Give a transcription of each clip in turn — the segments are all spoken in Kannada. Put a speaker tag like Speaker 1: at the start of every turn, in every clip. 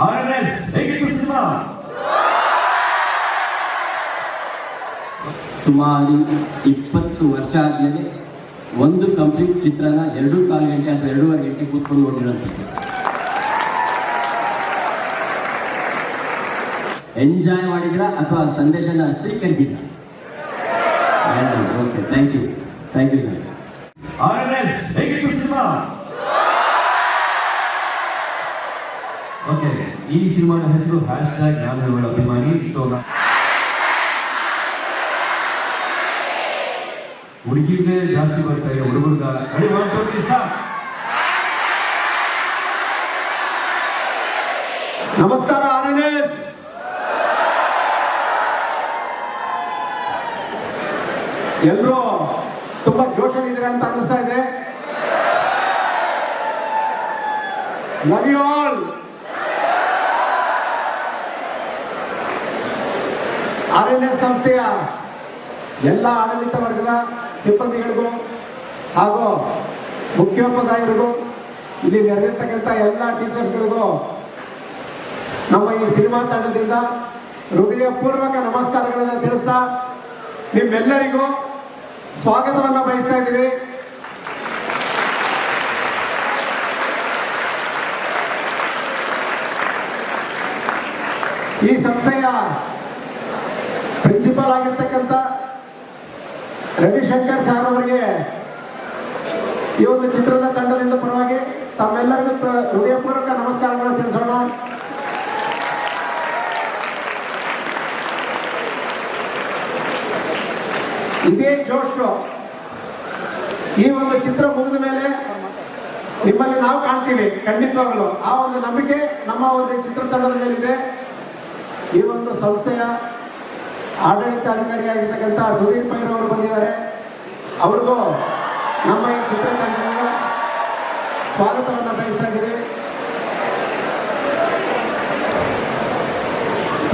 Speaker 1: ಆರ್ ಎನ್ ಎಸ್ ಹೇಗಿತ್ತು ಸಿನಿಮಾ?
Speaker 2: ಸುಮಾರು ಇಪ್ಪತ್ತು ವರ್ಷ ಆದಮೇಲೆ ಒಂದು ಕಂಪ್ಲೀಟ್ ಚಿತ್ರನ ಎರಡು ಕಾಲು ಗಂಟೆ ಅಥವಾ ಎರಡೂವರೆ ಗಂಟೆ ಕೂತ್ಕೊಂಡು ನೋಡಿರೋಂಥದ್ದು. ಎಂಜಾಯ್ ಮಾಡಿದ್ರ ಅಥವಾ ಸಂದೇಶನ ಸ್ವೀಕರಿಸಿದ್ರ okay thank you thank you sir
Speaker 1: ಈ ಸಿನಿಮಾದ ಹೆಸರು ಹ್ಯಾಶ್ ಟ್ಯಾಗ್ ನಾನು ಇವಳ ಅಭಿಮಾನಿ ಸೊ ಹುಡುಗಿಗೆ ಜಾಸ್ತಿ ಬರ್ತಾ ಇದೆ, ಹುಡುಗರ್ದ. ಅಡಿ ಒನ್ ಇಷ್ಟ
Speaker 3: ನಮಸ್ಕಾರ ಆರ್ಎನ್ಎಸ್ ಎಲ್ಲರೂ ತುಂಬಾ ಜೋಶಲ್ಲಿದ್ದೀರಾ ಅಂತ ಅನ್ನಿಸ್ತಾ ಇದೆ. ಲವ್ ಯು ಆಲ್ ಆರ್ ಸಂಸ್ಥೆಯ ಎಲ್ಲ ಆಡಳಿತ ವರ್ಗದ ಸಿಬ್ಬಂದಿಗಳಿಗೂ ಹಾಗೂ ಮುಖ್ಯೋಪಾಧ್ಯಾಯರಿಗೂ ಇಲ್ಲಿ ನಡೆದಿರ್ತಕ್ಕಂಥ ಎಲ್ಲ ಟೀಚರ್ಸ್ಗಳಿಗೂ ನಮ್ಮ ಈ ಸಿನಿಮಾ ತಂಡದಿಂದ ಹೃದಯಪೂರ್ವಕ ನಮಸ್ಕಾರಗಳನ್ನು ತಿಳಿಸ್ತಾ ನಿಮ್ಮೆಲ್ಲರಿಗೂ ಸ್ವಾಗತವನ್ನು ಬಯಸ್ತಾ ಇದ್ದೀವಿ. ಈ ಸಂಸ್ಥೆಯ ಪ್ರಿನ್ಸಿಪಾಲ್ ಆಗಿರ್ತಕ್ಕಂಥ ರವಿಶಂಕರ್ ಸರ್ ಅವರಿಗೆ ಈ ಒಂದು ಚಿತ್ರದ ತಂಡದಿಂದ ಪರವಾಗಿ ತಮ್ಮೆಲ್ಲರಿಗೂ ಹೃದಯಪೂರ್ವಕ ನಮಸ್ಕಾರಗಳನ್ನು ತಿಳಿಸೋಣ. ಇದೇ ಜೋಶು ಈ ಒಂದು ಚಿತ್ರ ಮುಗಿದ ಮೇಲೆ ನಿಮ್ಮಲ್ಲಿ ನಾವು ಕಾಣ್ತೀವಿ, ಖಂಡಿತವಾಗಲು. ಆ ಒಂದು ನಂಬಿಕೆ ನಮ್ಮ ಒಂದು ಚಿತ್ರತಂಡದ ಮೇಲಿದೆ ಈ ಒಂದು ಸಂಸ್ಥೆಯ ಆಡಳಿತಾಧಿಕಾರಿಯಾಗಿರ್ತಕ್ಕಂಥ ಸುಧೀರ್ ಪೈರ್ ಅವರು ಬಂದಿದ್ದಾರೆ. ಅವ್ರಿಗೂ ನಮ್ಮ ಈ ಚಿತ್ರತಂಡದಿಂದ ಸ್ವಾಗತವನ್ನು ಬಯಸ್ತಾ ಇದ್ದೀವಿ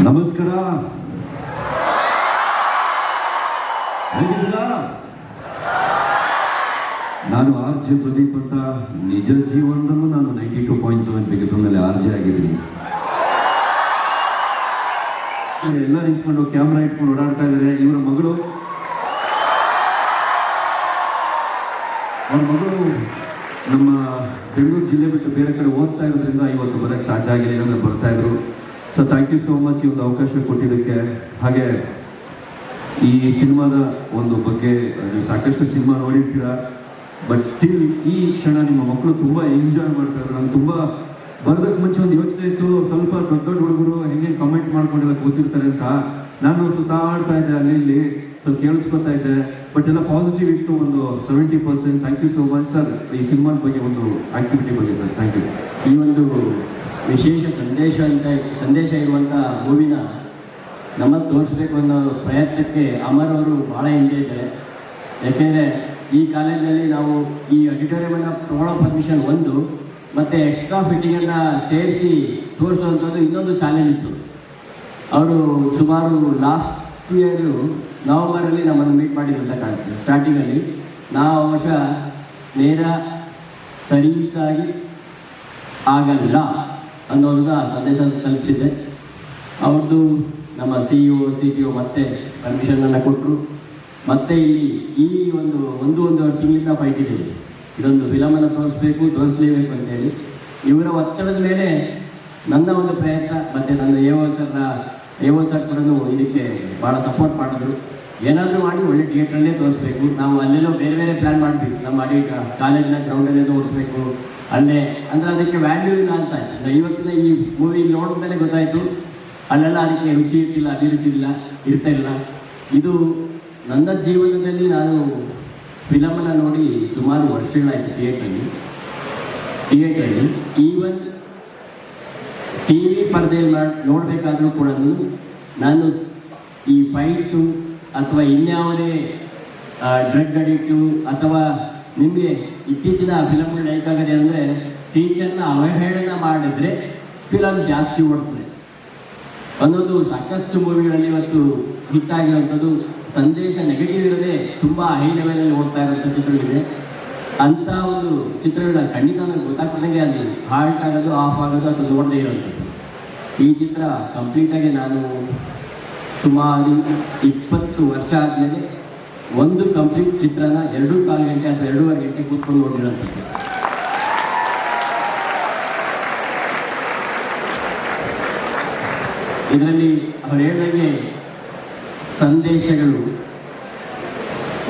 Speaker 1: ನಮಸ್ಕಾರ. ಹೇಗಿದ್ದೀರಾ? ನಾನು ಆರ್ ಜೆ ಪ್ರದೀಪ್ ಅಂತ ನಿಜ ಜೀವನದಲ್ಲೂ ನಾನು ninety two point seven J ಆಗಿದ್ದೀನಿ. ಎಲ್ಲ ನಿಂತ್ಕೊಂಡು ಕ್ಯಾಮ್ರಾ ಇಟ್ಕೊಂಡು ಓಡಾಡ್ತಾ ಇದ್ದಾರೆ. ಇವರ ಮಗಳು. ಅವ್ರ ಮಗಳು ನಮ್ಮ ಬೆಂಗಳೂರು ಜಿಲ್ಲೆ ಬಿಟ್ಟು ಬೇರೆ ಕಡೆ ಓದ್ತಾ ಇರೋದ್ರಿಂದ ಇವತ್ತು ಬರೋಕ್ಕೆ ಸಾಧ್ಯ ಆಗಿಲ್ಲ. ಇಲ್ಲಾಂದ್ರೆ ಬರ್ತಾ ಇದ್ರು. So thank you so much ಈ ಅವಕಾಶ ಕೊಟ್ಟಿದ್ದಕ್ಕೆ. ಹಾಗೆ ಈ ಸಿನಿಮಾದ ಒಂದು ಬಗ್ಗೆ, ನೀವು ಸಾಕಷ್ಟು ಸಿನಿಮಾ ನೋಡಿರ್ತೀರಾ. ಬಟ್ ಸ್ಟಿಲ್ ಈ ಕ್ಷಣ ನಿಮ್ಮ ಮಕ್ಕಳು ತುಂಬ ಎಂಜಾಯ್ ಮಾಡ್ತಾರೆ ನಾನು ತುಂಬ ಬರೋದಕ್ಕೆ ಮುಂಚೆ ಒಂದು ಯೋಚನೆ ಇತ್ತು, ಸ್ವಲ್ಪ ದೊಡ್ಡ ದೊಡ್ಡ ಹುಡುಗರು ಹೆಂಗೆ ಕಮೆಂಟ್ ಮಾಡ್ಕೊಂಡೆಲ್ಲ, ಕೂತಿರ್ತಾರೆ ಅಂತ. ನಾನು ಸುತ್ತಾಡ್ತಾ ಇದ್ದೆ ಅಲ್ಲಿ ಇಲ್ಲಿ, ಸ್ವಲ್ಪ ಕೇಳಿಸ್ಕೊತಾ ಇದ್ದೆ. ಬಟ್ ಎಲ್ಲ ಪಾಸಿಟಿವ್ ಇತ್ತು, ಒಂದು seventy percent thank you so much sir ಈ ಸಿನಿಮಾದ ಬಗ್ಗೆ ಒಂದು ಆಕ್ಟಿವಿಟಿ ಬಗ್ಗೆ ಸರ್ ಥ್ಯಾಂಕ್ ಯು
Speaker 2: ಈ ಒಂದು ವಿಶೇಷ ಸಂದೇಶ ಅಂತ, ಸಂದೇಶ ಇರುವಂಥ ಮೂವಿನ ನಮ್ಮ ತೋರಿಸ್ಬೇಕು ಅನ್ನೋ ಪ್ರಯತ್ನಕ್ಕೆ ಅಮರ್ ಅವರು ಭಾಳ ಹಿಂದೆ ಇದ್ದಾರೆ. ಯಾಕೆಂದರೆ ಈ ಕಾಲೇಜಲ್ಲಿ ನಾವು ಈ ಅಡಿಟೋರಿಯಮನ್ನು ತೊಗೊಳ್ಳೋ ಪರ್ಮಿಷನ್ ಒಂದು ಮತ್ತು ಎಕ್ಸ್ಟ್ರಾ ಫಿಟ್ಟಿಂಗನ್ನು ಸೇರಿಸಿ ತೋರಿಸುವಂಥದ್ದು ಇನ್ನೊಂದು ಚಾಲೆಂಜ್ ಇತ್ತು. ಅವರು ಸುಮಾರು ಲಾಸ್ಟ್ ಇಯರು ನವಂಬರಲ್ಲಿ ನಮ್ಮನ್ನು ಮೀಟ್ ಮಾಡಿದಂತ ಕಾಣ್ತದೆ. ಸ್ಟಾರ್ಟಿಂಗಲ್ಲಿ ನಾವು ವರ್ಷ ನೇರ ಸರೀಸಾಗಿ ಆಗಲ್ಲ ಅನ್ನೋದನ್ನ ಸಂದೇಶ ತಲುಪಿಸಿದ್ದೆ. ಅವ್ರದ್ದು ನಮ್ಮ C E O C T O ಮತ್ತೆ ಪರ್ಮಿಷನನ್ನು ಕೊಟ್ಟರು ಮತ್ತೆ ಇಲ್ಲಿ ಈ ಒಂದು ಒಂದು, ಒಂದೂವರೆ ತಿಂಗಳಿಂದ ಫೈಟ್ ಇದೆ ಇದೊಂದು ಫಿಲಮನ್ನು ತೋರಿಸ್ಬೇಕು, ತೋರಿಸಲೇಬೇಕು ಅಂತೇಳಿ. ಇವರ ಒತ್ತಡದ ಮೇಲೆ ನನ್ನ ಒಂದು ಪ್ರಯತ್ನ, ಮತ್ತು ನನ್ನ ಎ ಓ ಸರ್ನ ಎ ಓ ಸರ್ ಕೂಡ ಇದಕ್ಕೆ ಭಾಳ ಸಪೋರ್ಟ್ ಮಾಡಿದ್ರು. ಏನಾದರೂ ಮಾಡಿ ಒಳ್ಳೆ ಥಿಯೇಟ್ರಲ್ಲೇ ತೋರಿಸ್ಬೇಕು. ನಾವು ಅಲ್ಲೆಲ್ಲೋ ಬೇರೆ ಬೇರೆ ಪ್ಲ್ಯಾನ್ ಮಾಡಿದ್ವಿ ನಮ್ಮ ಅಡಿ ಕಾಲೇಜಿನ ಗ್ರೌಂಡಲ್ಲೇ ತೋರಿಸ್ಬೇಕು. ಅಲ್ಲೇ, ಅಂದರೆ ಅದಕ್ಕೆ ವ್ಯಾಲ್ಯೂ ಇಲ್ಲ ಅಂತ ಇವತ್ತಿನ ಈ ಮೂವಿ ನೋಡಿದ್ಮೇಲೆ ಗೊತ್ತಾಯಿತು. ಅಲ್ಲೆಲ್ಲ ಅದಕ್ಕೆ ರುಚಿ ಇರ್ತಿಲ್ಲ, ಅಭಿರುಚಿ ಇಲ್ಲ ಇರ್ತಾ ಇಲ್ಲ ಇದು ನನ್ನ ಜೀವನದಲ್ಲಿ ನಾನು ಫಿಲಮನ್ನು ನೋಡಿ ಸುಮಾರು ವರ್ಷಗಳಾಯಿತು ಥಿಯೇಟ್ರಲ್ಲಿ. ಥಿಯೇಟ್ರಲ್ಲಿ ಈವನ್ ಟಿ ವಿ ಪರದೆಯಲ್ಲಿ ಮಾಡಿ, ನೋಡಬೇಕಾದ್ರೂ ಕೂಡ ನಾನು ಈ ಫೈಟು ಅಥವಾ ಇನ್ಯಾವುದೇ ಡ್ರಗ್ ಅಡಿಕ್ಟು ಅಥವಾ ನಿಮಗೆ ಇತ್ತೀಚಿನ ಫಿಲಮ್ಗಳು ಹೇಗಾಗಿದೆ ಅಂದರೆ ಟೀಚರ್ನ ಅವಹೇಳನ ಮಾಡಿದರೆ ಫಿಲಮ್ ಜಾಸ್ತಿ ಓಡ್ತದೆ. ಅನ್ನೋದು ಸಾಕಷ್ಟು ಮೂವಿಗಳಲ್ಲಿ ಇವತ್ತು ಹಿಟ್ ಆಗಿರುವಂಥದ್ದು. ಸಂದೇಶ ನೆಗೆಟಿವ್ ಇರದೆ ತುಂಬ ಹೈ ಲೆವೆಲಲ್ಲಿ ಓಡ್ತಾ ಇರೋಂಥ ಚಿತ್ರಗಳಿದೆ. ಅಂಥ ಒಂದು ಚಿತ್ರಗಳ ಖಂಡಿತ ನನಗೆ ಗೊತ್ತಾಗ್ತದಂಗೆ ಅಲ್ಲಿ ಹಾಲ್ಟ್ ಆಗೋದು ಆಫ್ ಆಗೋದು ಅಥವಾ ನೋಡದೇ ಇರೋಂಥದ್ದು ಈ ಚಿತ್ರ ಕಂಪ್ಲೀಟಾಗಿ ನಾನು ಸುಮಾರು ಇಪ್ಪತ್ತು ವರ್ಷ ಆದಮೇಲೆ ಒಂದು ಕಂಪ್ಲೀಟ್ ಚಿತ್ರನ ಎರಡು ಕಾಲು ಗಂಟೆ ಅಥವಾ ಎರಡೂವರೆ ಗಂಟೆ ಕೂತ್ಕೊಂಡು ನೋಡಿರೋಂಥದ್ದು ಇದರಲ್ಲಿ ಅವರು ಹೇಳಿದಂಗೆ ಸಂದೇಶಗಳು,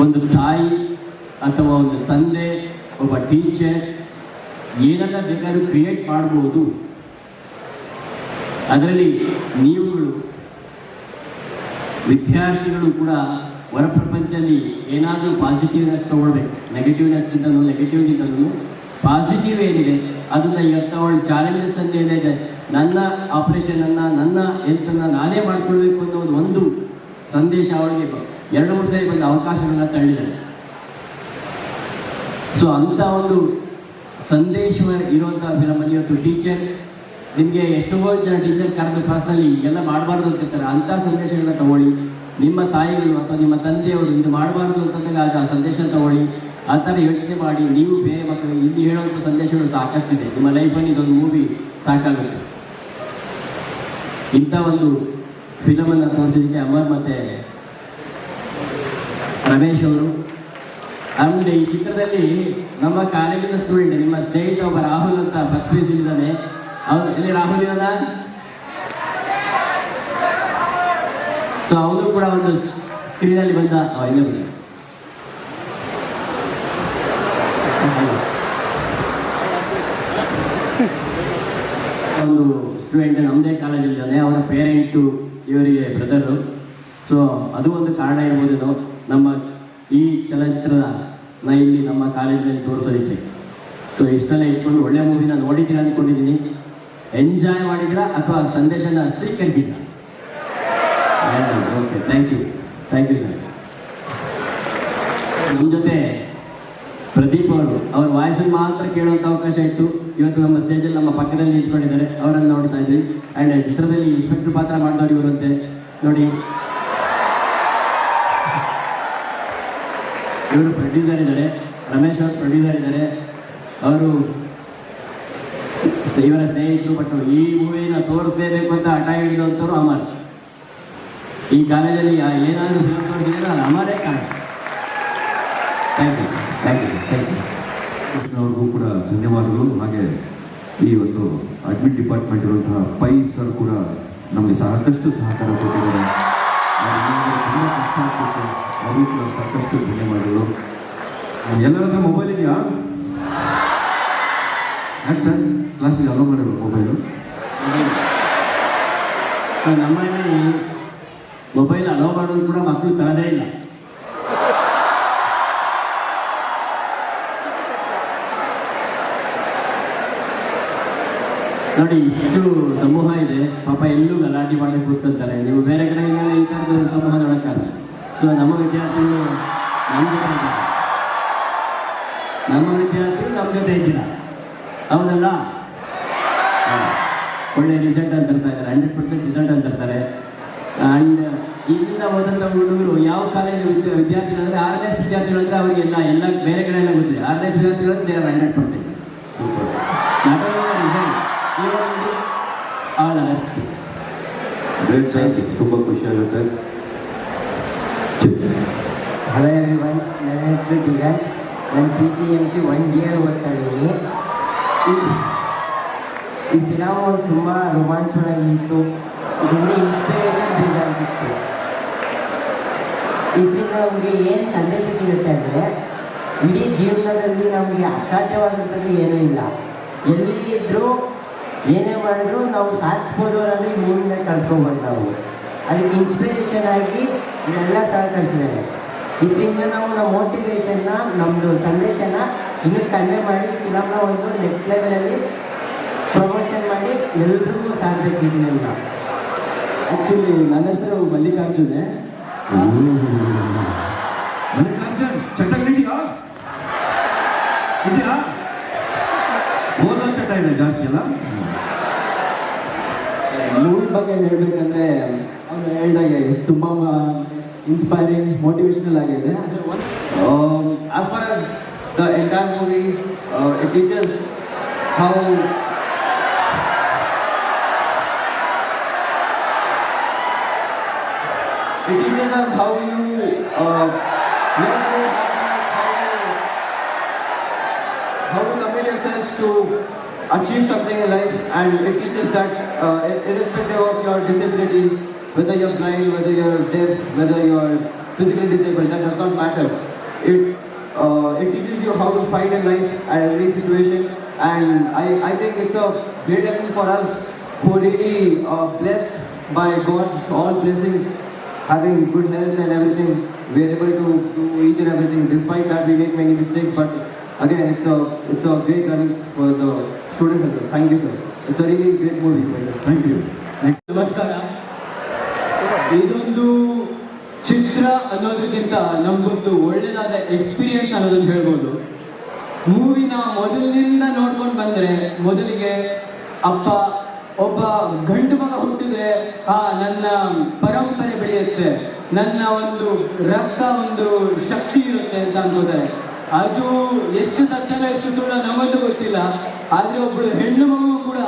Speaker 2: ಒಂದು ತಾಯಿ ಅಥವಾ ಒಂದು ತಂದೆ, ಒಬ್ಬ ಟೀಚರ್ ಏನೆಲ್ಲ ಬೇಕಾದ್ರೂ ಕ್ರಿಯೇಟ್ ಮಾಡ್ಬೋದು. ಅದರಲ್ಲಿ ನೀವುಗಳು, ವಿದ್ಯಾರ್ಥಿಗಳು ಕೂಡ ಹೊರ ಪ್ರಪಂಚದಲ್ಲಿ ಏನಾದರೂ ಪಾಸಿಟಿವ್ನೆಸ್ ತಗೊಳ್ಬೇಕು. ನೆಗೆಟಿವ್ನೆಸ್ಗಿಂತಲೂ ನೆಗೆಟಿವ್ಗಿಂತಲೂ ಪಾಸಿಟಿವ್ ಏನಿದೆ, ಅದನ್ನು ಇವತ್ತು ಅವಳು ಚಾಲೆಂಜಸ್ ಏನಿದೆ ನನ್ನ ಆಪರೇಷನನ್ನು ನನ್ನ ಹೆಲ್ತನ್ನು ನಾನೇ ಮಾಡ್ಕೊಳ್ಬೇಕು ಅನ್ನೋ ಒಂದು ಒಂದು ಸಂದೇಶ ಅವರಿಗೆ ಎರಡು, ಮೂರು ಸರಿ ಬಂದ ಅವಕಾಶಗಳನ್ನ ತಳ್ಳಿದ್ದಾರೆ. ಸೊ ಅಂಥ ಒಂದು ಸಂದೇಶ ಇರುವಂಥ ಫಿಲಮಲ್ಲಿ ಇವತ್ತು ಟೀಚರ್ ನಿಮಗೆ ಎಷ್ಟೋ ಜನ ಟೀಚರ್ ಕರೆದು ಕ್ಲಾಸ್ನಲ್ಲಿ ಎಲ್ಲ ಮಾಡಬಾರ್ದು ಅಂತ ಇರ್ತಾರೆ ಅಂಥ ಸಂದೇಶಗಳನ್ನ ತಗೊಳ್ಳಿ. ನಿಮ್ಮ ತಾಯಿಗಳು ಅಥವಾ ನಿಮ್ಮ ತಂದೆಯವರು ಇದು ಮಾಡಬಾರ್ದು ಅಂತಂದಾಗ ಆ ಸಂದೇಶ ತಗೊಳ್ಳಿ. ಆ ಥರ ಯೋಚನೆ ಮಾಡಿ. ನೀವು ಬೇರೆ ಮಕ್ಕಳು ಇಲ್ಲಿ ಹೇಳುವಂಥ ಸಂದೇಶಗಳು ಸಾಕಷ್ಟಿದೆ. ನಿಮ್ಮ ಲೈಫಲ್ಲಿ ಇದೊಂದು ಮೂವಿ ಸಾಕಾಗುತ್ತೆ. ಇಂಥ ಒಂದು ಫಿಲಮನ್ನು ತೋರಿಸಿದ್ದಕ್ಕೆ ಅಮರ್ ಮತ್ತು ರಮೇಶ್ ಅವರು. ಆಮೇಲೆ ಈ ಚಿತ್ರದಲ್ಲಿ ನಮ್ಮ ಕಾಲೇಜಿನ ಸ್ಟೂಡೆಂಟ್ ನಿಮ್ಮ ಸ್ನೇಹಿತ ಒಬ್ಬ ರಾಹುಲ್ ಅಂತ ಫಸ್ಟ್ ಪಿ ಇದ್ದಾನೆ ಅವನು ಎಲ್ಲಿ ರಾಹುಲ್ ಇವನ ಸೊ ಅವನು ಕೂಡ ಒಂದು ಸ್ಕ್ರೀನಲ್ಲಿ ಬಂದ. ಆ, ಇಲ್ಲೇ ಒಂದು ಸ್ಟೂಡೆಂಟ್ ನಮ್ಮದೇ ಕಾಲೇಜಲ್ಲಿದ್ದಾನೆ ಅವರ ಪೇರೆಂಟು ಇವರಿಗೆ ಬ್ರದರು. ಸೊ ಅದು ಒಂದು ಕಾರಣ ಇರ್ಬೋದೇನೋ ನಮ್ಮ ಈ ಚಲನಚಿತ್ರದ ಇಲ್ಲಿ ನಮ್ಮ ಕಾಲೇಜಿನಲ್ಲಿ ತೋರಿಸೋದಕ್ಕೆ. ಸೊ ಇಷ್ಟೆಲ್ಲ ಇಟ್ಕೊಂಡು ಒಳ್ಳೆ ಮೂವಿನ ನೋಡಿದ್ದೀರಾ ಅಂದ್ಕೊಂಡಿದ್ದೀನಿ ಎಂಜಾಯ್ ಮಾಡಿದ್ರಾ ಅಥವಾ ಸಂದೇಶನ ಸ್ವೀಕರಿಸಿದ್ರ okay thank you thank you sir ನಮ್ಮ ಜೊತೆ ಪ್ರದೀಪ್ ಅವರು, ಅವ್ರ ವಾಯ್ಸನ್ನು ಮಾತ್ರ ಕೇಳುವಂಥ ಅವಕಾಶ ಇತ್ತು. ಇವತ್ತು ನಮ್ಮ ಸ್ಟೇಜಲ್ಲಿ ನಮ್ಮ ಪಕ್ಕದಲ್ಲಿ ನಿಂತ್ಕೊಂಡಿದ್ದಾರೆ. ಅವರನ್ನು ನೋಡ್ತಾ ಇದ್ವಿ. ಆ್ಯಂಡ್ ಚಿತ್ರದಲ್ಲಿ ಇನ್ಸ್ಪೆಕ್ಟರ್ ಪಾತ್ರ ಮಾಡಿದವರು ಇವರಂತೆ ನೋಡಿ. ಇವರು ಪ್ರೊಡ್ಯೂಸರ್ ಇದ್ದಾರೆ. ರಮೇಶ್ ಅವರು ಪ್ರೊಡ್ಯೂಸರ್ ಇದ್ದಾರೆ. ಅವರು ಇವರ ಸ್ನೇಹಿತರು ಬಟ್ ಈ ಮೂವಿನ ತೋರಿಸಲೇಬೇಕು ಅಂತ ಹಠ ಹಿಡಿದಂಥವ್ರು ಅಮರ್. ಈ ಕಾಲೇಜಲ್ಲಿ ಏನಾದರೂ ಫಿಲಮ್ ತೋರಿಸಿದ್ರೆ ಅದು ಅಮರೇ ಕಾಣ thank you thank you thank you
Speaker 1: ಅವ್ರಿಗೂ ಕೂಡ ಧನ್ಯವಾದಗಳು. ಹಾಗೆ ಈ ಒಂದು ಅಡ್ಮಿಟ್ ಡಿಪಾರ್ಟ್ಮೆಂಟ್ ಇರುವಂತಹ ಪೈ ಸರ್ ಕೂಡ ನಮಗೆ ಸಾಕಷ್ಟು ಸಹಕಾರ ಕೊಟ್ಟಿದ್ದಾರೆ. ತುಂಬ ಕಷ್ಟ ಆಗ್ತಿತ್ತು ಅವ್ರಿಗೂ ಕೂಡ ಸಾಕಷ್ಟು ಧನ್ಯವಾದಗಳು. ಎಲ್ಲರತ್ರ ಮೊಬೈಲ್ ಇದೆಯಾ? ಯಾಕೆ ಸರ್? ಕ್ಲಾಸಿಗೆ ಅಲೋ ಮಾಡಬೇಕು ಮೊಬೈಲು
Speaker 2: ಸರ್ ನಮ್ಮಲ್ಲಿ ಮೊಬೈಲ್ ಅಲೋ ಮಾಡೋದು ಕೂಡ ಮಕ್ಕಳು ತರದೇ ಇಲ್ಲ. ನೋಡಿ, ಇಷ್ಟು ಸಮೂಹ ಇದೆ. ಪಾಪ ಎಲ್ಲೂ ಗಲಾಟೆ ಮಾಡಿ ಕೂತ್ಕೊಂತಾರೆ. ನೀವು ಬೇರೆ ಕಡೆ ಈ ಥರದ ಸಮೂಹ ನೋಡೋಕ್ಕಾಗಲ್ಲ ಸೊ ನಮ್ಮ ವಿದ್ಯಾರ್ಥಿಗಳು ನಮ್ಮ ಜೊತೆ ಇದ್ದಾರೆ. ನಮ್ಮ ವಿದ್ಯಾರ್ಥಿಗಳು ನಮ್ಮ ಜೊತೆ ಇದ್ದಿಲ್ಲ ಹೌದಲ್ಲ? ಒಳ್ಳೆ ರಿಸಲ್ಟ್ ಅಂತ ಇರ್ತಾ ಇದ್ದಾರೆ. ಹಂಡ್ರೆಡ್ ಪರ್ಸೆಂಟ್ ರಿಸಲ್ಟ್ ಅಂತ ಇರ್ತಾರೆ ಆ್ಯಂಡ್ ಇಲ್ಲಿಂದ ಹೋದಂಥ ಹುಡುಗರು ಯಾವ ಕಾಲೇಜ್ ವಿದ್ಯಾ ವಿದ್ಯಾರ್ಥಿಗಳು ಅಂದರೆ ಆರ್ ಎಸ್ ವಿದ್ಯಾರ್ಥಿಗಳು ಅಂದರೆ ಅವರಿಗೆಲ್ಲ ಎಲ್ಲ ಬೇರೆ ಕಡೆ ಎಲ್ಲ ಗೊತ್ತಿದೆ. ಆರ್ ಎಸ್ ವಿದ್ಯಾರ್ಥಿಗಳು ಅಂದರೆ there hundred percent not only all other things
Speaker 1: great sir ತುಂಬ ಖುಷಿ ಆಗುತ್ತೆ.
Speaker 4: ಹಲೋ ಎವ್ರಿವನ್ ನನ್ನ ಹೆಸರು ದಿಗನ್ ನಾನು P C M C one year ಓದ್ತಾ ಇದ್ದೀನಿ. ಈ ರೋಮಾಂಚನ ಫಿಲಮ್ ತುಂಬ ರೋಮಾಂಚನವಾಗಿತ್ತು ಇದರಿಂದ ಇನ್ಸ್ಪಿರೇಷನ್ ಬೀಜ ಸಿಕ್ತು. ಇದರಿಂದ ನಮಗೆ ಏನು ಸಂದೇಶ ಸಿಗುತ್ತೆ ಅಂದರೆ ಇಡೀ ಜೀವನದಲ್ಲಿ ನಮಗೆ ಅಸಾಧ್ಯವಾದಂಥದ್ದು ಏನೂ ಇಲ್ಲ. ಎಲ್ಲಿ ಇದ್ದರೂ ಏನೇ ಮಾಡಿದ್ರು ನಾವು ಸಾಧಿಸ್ಬೋದು ಅನ್ನೋದು ಈ ಮೂವಿನ ಕಲ್ತ್ಕೊಂಡ್ಬಂದು ನಾವು ಅದಕ್ಕೆ ಇನ್ಸ್ಪಿರೇಷನ್ ಆಗಿ ಇದೆಲ್ಲ ಸಹಕರಿಸಿದ್ದಾರೆ. ಇದರಿಂದ ನಾವು ನಮ್ಮ ಮೋಟಿವೇಶನ್ನ ನಮ್ಮದು ಸಂದೇಶನ ಇನ್ನೂ ಕಡಿಮೆ ಮಾಡಿ ಫಿಲಮ್ನ ಒಂದು ನೆಕ್ಸ್ಟ್ ಲೆವೆಲಲ್ಲಿ ಪ್ರಮೋಷನ್ ಮಾಡಿ ಎಲ್ರಿಗೂ ಸಾಧಬೇಕು ಇದನ್ನೆಲ್ಲ
Speaker 2: ಆ್ಯಕ್ಚುಲಿ ನನ್ನ ಹೆಸರು ಮಲ್ಲಿಕಾರ್ಜುನ್.
Speaker 5: ತುಂಬ ಇನ್ಸ್ಪೈರಿಂಗ್ ಮೋಟಿವೇಶ್ನಲ್ ಆಗಿದೆ As far as the entire movie, uh, it teaches how It teaches us how you, uh, know, how to commit yourselves to achieve something in life and it teaches that uh, irrespective of your disabilities, whether you're blind, whether you're deaf, whether you're physically disabled, that does not matter. It, uh, it teaches you how to fight in life at every situation. And I, I think it's a great lesson for us who are really uh, blessed by God's all blessings, having good health and everything. We are able to do each and everything. Despite that, we make many mistakes, but again, it's a it's a great learning for the students. Thank you, sir. It's a really great movie.
Speaker 1: Thank you. Thanks.
Speaker 6: Namaskara. ಇದೊಂದು ಚಿತ್ರ ಅನ್ನೋದಕ್ಕಿಂತ ನಮಗೊಂದು ಒಳ್ಳೆಯದಾದ ಎಕ್ಸ್ಪೀರಿಯನ್ಸ್ ಅನ್ನೋದನ್ನು ಹೇಳ್ಬೋದು. ಮೂವಿನ ಮೊದಲಿನಿಂದ ನೋಡ್ಕೊಂಡು ಬಂದರೆ, ಮೊದಲಿಗೆ ಅಪ್ಪ, ಒಬ್ಬ ಗಂಡು ಮಗ ಹುಟ್ಟಿದ್ರೆ, ಆ, ನನ್ನ ಪರಂಪರೆ ಬೆಳೆಯುತ್ತೆ, ನನ್ನ ಒಂದು ರಕ್ತ ಒಂದು ಶಕ್ತಿ ಇರುತ್ತೆ ಅಂತ ಅನ್ಕೋತಾರೆ. ಅದು ಎಷ್ಟು ಸತ್ಯನೋ ಎಷ್ಟು ಸುಳ್ಳ ನಮಗಂತೂ ಗೊತ್ತಿಲ್ಲ. ಆದ್ರೆ ಒಬ್ಬಳು ಹೆಣ್ಣು ಮಗು ಕೂಡ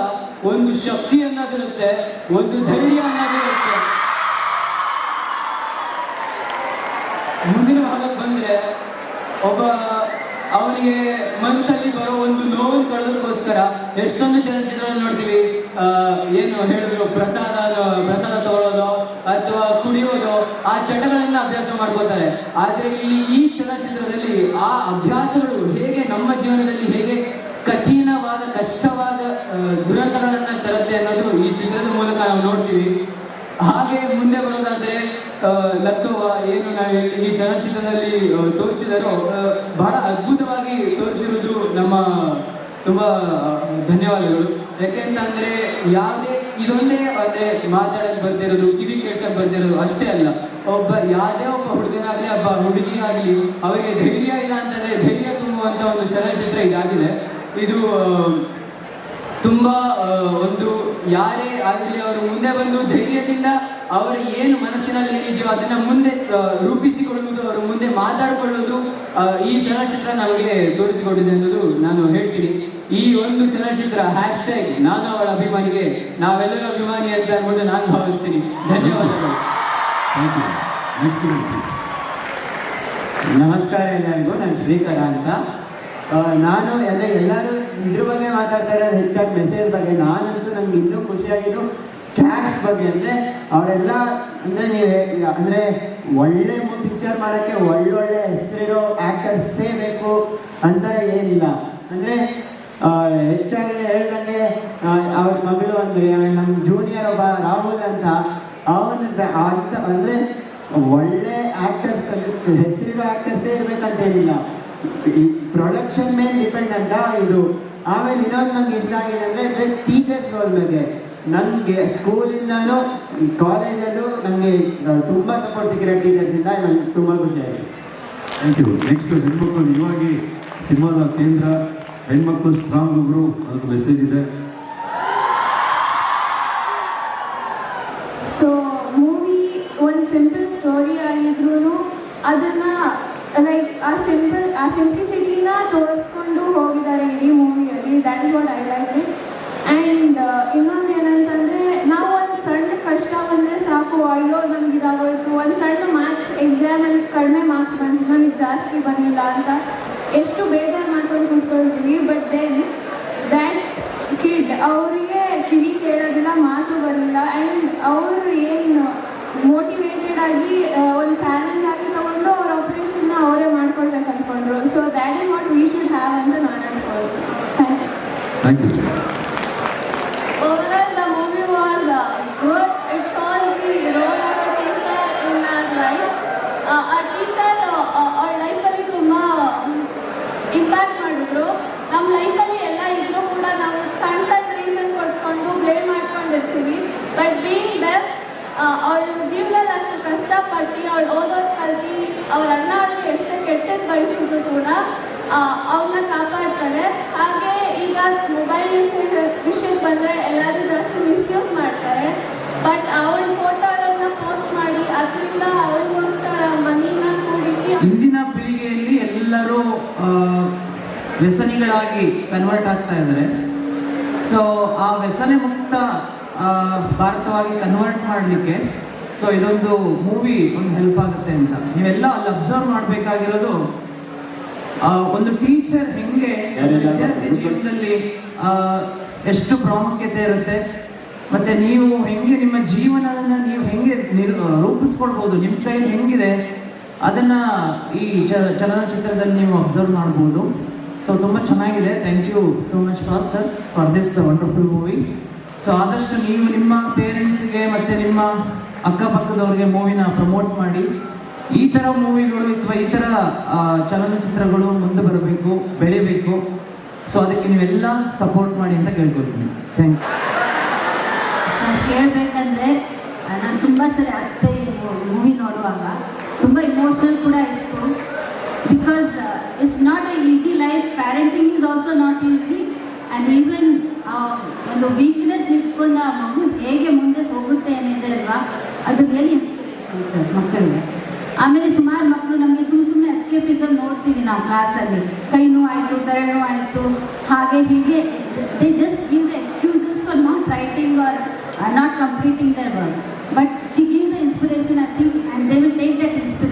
Speaker 6: ಒಂದು ಶಕ್ತಿ ಅನ್ನೋದಿರುತ್ತೆ ಒಂದು ಧೈರ್ಯ ಅನ್ನೋದಿರುತ್ತೆ ಒಬ್ಬ ಅವನಿಗೆ ಮನಸ್ಸಲ್ಲಿ ಬರೋ ಒಂದು ನೋವನ್ನು ಕಳೆದಕ್ಕೋಸ್ಕರ ಎಷ್ಟೊಂದು ಚಲನಚಿತ್ರಗಳನ್ನು ನೋಡ್ತೀವಿ. ಏನು ಹೇಳಿದ್ರು, ಪ್ರಸಾದ ಪ್ರಸಾದ ತಗೊಳ್ಳೋದು ಅಥವಾ ಕುಡಿಯೋದು, ಆ ಚಟಗಳನ್ನ ಅಭ್ಯಾಸ ಮಾಡ್ಕೋತಾರೆ ಆದರೆ ಇಲ್ಲಿ ಈ ಚಲನಚಿತ್ರದಲ್ಲಿ ಆ ಅಭ್ಯಾಸಗಳು ಹೇಗೆ ನಮ್ಮ ಜೀವನದಲ್ಲಿ ಹೇಗೆ ಕಠಿಣವಾದ, ಕಷ್ಟವಾದ ದುರಂತಗಳನ್ನ ತರುತ್ತೆ ಅನ್ನೋದು ಈ ಚಿತ್ರದ ಮೂಲಕ ನಾವು ನೋಡ್ತೀವಿ. ಹಾಗೆ ಮುಂದೆ ಬರೋದಾದ್ರೆ ಲತ್ತೋವ ಏನು ನಾವು ಈ ಚಲನಚಿತ್ರದಲ್ಲಿ ತೋರಿಸಿದರೂ ಬಹಳ ಅದ್ಭುತವಾಗಿ ತೋರಿಸಿರುವುದು ನಮ್ಮ ತುಂಬ ಧನ್ಯವಾದಗಳು. ಯಾಕೆಂತಂದರೆ ಯಾವುದೇ ಇದೊಂದೇ ಅಂದ್ರೆ ಮಾತಾಡಕ್ ಬರ್ದಿರೋದು, ಕಿವಿ ಕೇಳ್ಸಕ್ಕೆ ಬರ್ದಿರೋದು ಅಷ್ಟೇ ಅಲ್ಲ. ಒಬ್ಬ ಯಾವುದೇ ಒಬ್ಬ ಹುಡುಗನಾಗ್ಲಿ, ಒಬ್ಬ ಹುಡುಗಿಯಾಗಲಿ, ಅವರಿಗೆ ಧೈರ್ಯ ಇಲ್ಲ ಅಂತಂದ್ರೆ ಧೈರ್ಯ ತುಂಬುವಂಥ ಒಂದು ಚಲನಚಿತ್ರ ಇದಾಗಿದೆ. ಇದು ತುಂಬಾ ಒಂದು ಯಾರೇ ಆಗಲಿ ಅವರು ಮುಂದೆ ಬಂದು ಧೈರ್ಯದಿಂದ ಅವರ ಏನು ಮನಸ್ಸಿನಲ್ಲಿ ಇದೆಯೋ ಅದನ್ನ ಮುಂದೆ ರೂಪಿಸಿಕೊಳ್ಳುವುದು, ಅವರು ಮುಂದೆ ಮಾತಾಡಿಕೊಳ್ಳುವುದು ಈ ಚಲನಚಿತ್ರ ನಮಗೆ ತೋರಿಸಿಕೊಟ್ಟಿದೆ ಅನ್ನೋದು ನಾನು ಹೇಳ್ತೀನಿ. ಈ ಒಂದು ಚಲನಚಿತ್ರ ಹ್ಯಾಶ್ ಟ್ಯಾಗ್ ನಾನು ಅವಳ ಅಭಿಮಾನಿಗೆ, ನಾವೆಲ್ಲರೂ ಅಭಿಮಾನಿ ಅಂತ ಅನ್ಬಿಟ್ಟು ನಾನು ಭಾವಿಸ್ತೀನಿ. ಧನ್ಯವಾದಗಳು.
Speaker 7: ನಮಸ್ಕಾರ ಎಲ್ಲರಿಗೂ, ನಾನು ಶ್ರೀಕರ ಅಂತ. ನಾನು, ಅಂದರೆ ಎಲ್ಲರೂ ಇದ್ರ ಬಗ್ಗೆ ಮಾತಾಡ್ತಾ ಇರೋದು ಹೆಚ್ಚಾಗಿ ಮೆಸೇಜ್ ಬಗ್ಗೆ. ನಾನಂತೂ ನನಗೆ ಇನ್ನೂ ಖುಷಿಯಾಗಿದ್ದು ಕ್ಯಾಶ್ ಬಗ್ಗೆ. ಅಂದರೆ ಅವರೆಲ್ಲ, ಅಂದರೆ ನೀವು ಅಂದರೆ ಒಳ್ಳೆ ಪಿಕ್ಚರ್ ಮಾಡೋಕ್ಕೆ ಒಳ್ಳೊಳ್ಳೆ ಹೆಸರಿರೋ ಆ್ಯಕ್ಟರ್ಸೇ ಬೇಕು ಅಂತ ಏನಿಲ್ಲ. ಅಂದರೆ ಹೆಚ್ಚಾಗಿ ಹೇಳ್ದಂಗೆ ಅವ್ರ ಮಗಳು ಅಂದರೆ ನಮ್ಮ ಜೂನಿಯರ್ ಒಬ್ಬ ರಾಹುಲ್ ಅಂತ, ಅವನ ಅಂತ, ಅಂದರೆ ಒಳ್ಳೆ ಆ್ಯಕ್ಟರ್ಸ್ ಹೆಸರಿರೋ ಆ್ಯಕ್ಟರ್ಸೇ ಇರಬೇಕಂತೇನಿಲ್ಲ. ಪ್ರೊಡಕ್ಷನ್ ಮೇಲೆ ಡಿಪೆಂಡ್ ಅಂತ ಇದು. ಆಮೇಲೆ ಇನ್ನೊಂದು ನಂಗೆ ಇಷ್ಟ ಆಗಿದೆ ಅಂದರೆ ಟೀಚರ್ಸ್ ರೋಲ್ ಬಗ್ಗೆ ನನಗೆ ಸ್ಕೂಲಿಂದನೂ ಕಾಲೇಜಲ್ಲೂ ನನಗೆ ತುಂಬ ಸಪೋರ್ಟ್ ಸಿಕ್ಕಿರೋ ಟೀಚರ್ಸಿಂದ ನನಗೆ ತುಂಬ ಖುಷಿಯಾಗಿದೆ
Speaker 1: ಥ್ಯಾಂಕ್ ಯು ನೆಕ್ಸ್ಟ್ ಹೆಣ್ಮಕ್ಳು ನಿಜವಾಗಿ ಸಿನಿಮಾದ ಕೇಂದ್ರ, ಹೆಣ್ಮಕ್ಳು ಸ್ಟ್ರಾಂಗ್ ಒಬ್ಬರು ಅದಕ್ಕೆ ಮೆಸೇಜ್ ಇದೆ
Speaker 8: ಸೊ ಮೂವಿ ಒಂದು ಸಿಂಪಲ್ ಸ್ಟೋರಿ ಆಗಿದ್ರು ಅದನ್ನ ಲೈಕ್ ಆ ಸಿಂಪಲ್ ಆ ಸಿಂಪ್ಲಿಸಿಟಿನ ತೋರಿಸ್ಕೊಂಡು ಹೋಗಿದ್ದಾರೆ ಇಡೀ ಮೂವಿಯಲ್ಲಿ. That is what I like it and ಇನ್ನೊಂದು ಏನಂತಂದರೆ, ನಾವು ಒಂದು ಸಣ್ಣ ಕಷ್ಟ ಬಂದರೆ ಸಾಕು, ಅಯ್ಯೋ ನಮ್ಗೆ ಇದಾಗೋಯ್ತು. ಒಂದು ಸಣ್ಣ ಮಾರ್ಕ್ಸ್ ಎಕ್ಸಾಮಲ್ಲಿ ಕಡಿಮೆ ಮಾರ್ಕ್ಸ್ ಬಂತು ನನಗೆ ಜಾಸ್ತಿ ಬರಲಿಲ್ಲ ಅಂತ ಎಷ್ಟು ಬೇಜಾರು ಮಾಡ್ಕೊಂಡು ಕೂತ್ಕೊಳ್ತೀವಿ. ಬಟ್ ದೆನ್ ದ್ಯಾಟ್ ಕಿಡ್ ಅವರಿಗೆ ಕಿವಿ ಕೇಳೋದಿಲ್ಲ, ಮಾತು ಬರಲಿಲ್ಲ. ಆ್ಯಂಡ್ ಅವರು ಏನು ಮೋಟಿವೇಟೆಡ್ ಆಗಿ ಒಂದು ಚಾಲೆಂಜ್ ಆಗಿ ತಗೊಂಡು ಅವ್ರ ಆಪ್ರೇಷನ್ನ ಅವರೇ so that is what we should have ಅಂತ ನಾನು ಅನ್ಕೊಳ್ತೀನಿ. Thank you
Speaker 1: thank you
Speaker 9: Overall, the movie was uh, good. It shows the role of a teacher in our life. Uh, a teacher uh, our ಲೈಫಲ್ಲಿ ತುಂಬ ಇಂಪ್ಯಾಕ್ಟ್ ಮಾಡಿದ್ರು. ನಮ್ಮ ಲೈಫಲ್ಲಿ ಎಲ್ಲ ಇದ್ರೂ ಕೂಡ ನಾವು ಸಣ್ಣ ಸಣ್ಣ ರೀಸನ್ ಕೊಟ್ಕೊಂಡು ಬ್ಲೇಮ್ ಮಾಡ್ಕೊಂಡಿರ್ತೀವಿ. ಬಟ್ ಬೀಯಿಂಗ್ ಡೆಫ್ ಅವಳ ಜೀವನದಲ್ಲಿ ಅಷ್ಟು ಕಷ್ಟಪಟ್ಟು ಅವಳು ಓದೋದು ಕಲ್ತು ಅವ್ರ ಅಣ್ಣ ಕೆಟ್ಟದ್ದು ಬಯಸಿದ್ರು ಕೂಡ ಅವನ್ನ ಕಾಪಾಡ್ತಾರೆ ಹಾಗೆ ಈಗ ಮೊಬೈಲ್ ಯೂಸೇಜ್ ವಿಷಯಕ್ಕೆ ಬಂದರೆ ಎಲ್ಲರೂ ಜಾಸ್ತಿ ಮಿಸ್ಯೂಸ್ ಮಾಡ್ತಾರೆ. ಬಟ್ ಅವಳ ಫೋಟೋಗಳನ್ನ ಪೋಸ್ಟ್ ಮಾಡಿ, ಅದರಿಂದ ಅವಳಿಗೋಸ್ಕರ ಮನಿನ ಕೂಡಿಟ್ಟು
Speaker 10: ಇಂದಿನ ಪೀಳಿಗೆಯಲ್ಲಿ ಎಲ್ಲರೂ ವ್ಯಸನಿಗಳಾಗಿ ಕನ್ವರ್ಟ್ ಆಗ್ತಾ ಇದ್ದಾರೆ. ಸೊ ಆ ವ್ಯಸನೆ ಮುಕ್ತ ಭಾರತವಾಗಿ ಕನ್ವರ್ಟ್ ಮಾಡಲಿಕ್ಕೆ ಸೊ ಇದೊಂದು ಮೂವಿ ಒಂದು ಹೆಲ್ಪ್ ಆಗುತ್ತೆ ಅಂತ. ನೀವೆಲ್ಲ ಅಲ್ಲಿ ಅಬ್ಸರ್ವ್ ಮಾಡಬೇಕಾಗಿರೋದು ಒಂದು ಟೀಚರ್ ಹೆಂಗೆ ವಿದ್ಯಾರ್ಥಿ ಜೀವನದಲ್ಲಿ ಎಷ್ಟು ಪ್ರಾಮುಖ್ಯತೆ ಇರುತ್ತೆ ಮತ್ತೆ ನೀವು ಹೆಂಗೆ ನಿಮ್ಮ ಜೀವನವನ್ನು ನೀವು ಹೆಂಗೆ ನಿರ್ ರೂಪಿಸ್ಕೊಳ್ಬೋದು ನಿಮ್ಮ ಕೈಯಲ್ಲಿ ಹೆಂಗಿದೆ ಅದನ್ನ ಈ ಚ- ಚಲನಚಿತ್ರದಲ್ಲಿ ನೀವು ಅಬ್ಸರ್ವ್ ಮಾಡ್ಬೋದು. ಸೊ ತುಂಬ ಚೆನ್ನಾಗಿದೆ. Thank you so much for sir for this wonderful movie so ಆದಷ್ಟು ನೀವು ನಿಮ್ಮ ಪೇರೆಂಟ್ಸಿಗೆ ಮತ್ತು ನಿಮ್ಮ ಅಕ್ಕಪಕ್ಕದವ್ರಿಗೆ ಮೂವಿನ ಪ್ರಮೋಟ್ ಮಾಡಿ, ಈ ಥರ ಮೂವಿಗಳು ಅಥವಾ ಈ ಥರ ಚಲನಚಿತ್ರಗಳು ಮುಂದೆ ಬರಬೇಕು, ಬೆಳಿಬೇಕು. ಸೊ ಅದಕ್ಕೆ ನೀವೆಲ್ಲ ಸಪೋರ್ಟ್ ಮಾಡಿ ಅಂತ ಕೇಳ್ಕೊಳ್ತೀನಿ. ಥ್ಯಾಂಕ್ ಯು
Speaker 11: ಸರ್ ಹೇಳಬೇಕಂದ್ರೆ ನಾನು ತುಂಬ ಸರಿ ಅತ್ತೆ ಮೂವಿ ನೋಡುವಾಗ ತುಂಬ ಇಮೋಷನಲ್ ಕೂಡ ಇತ್ತು. Because it's not a easy life parenting is also not easy and even ಒಂದು ವೀಕ್ನೆಸ್ ಇಟ್ಕೊಂಡು ಆ ಮಗು ಹೇಗೆ ಮುಂದೆ ಹೋಗುತ್ತೆ ಅನ್ನೋದೇ ಅಲ್ವಾ ಅದು ರಿಯಲಿ ಇನ್ಸ್ಪಿರೇಷನ್ ಸರ್ ಮಕ್ಕಳಿಗೆ. ಆಮೇಲೆ ಸುಮಾರು ಮಕ್ಕಳು ನಮಗೆ ಸುಮ್ಮ ಸುಮ್ಮನೆ ಎಸ್ಕೇಪಿಸಮ್ ನೋಡ್ತೀವಿ ನಾವು ಕ್ಲಾಸಲ್ಲಿ ಕೈ ನೋವು ಆಯಿತು ಬೆರಳು ಆಯಿತು ಹಾಗೆ ಹೀಗೆ they just give the excuses for not writing or not completing their work but she gives the inspiration I think and they will take that inspiration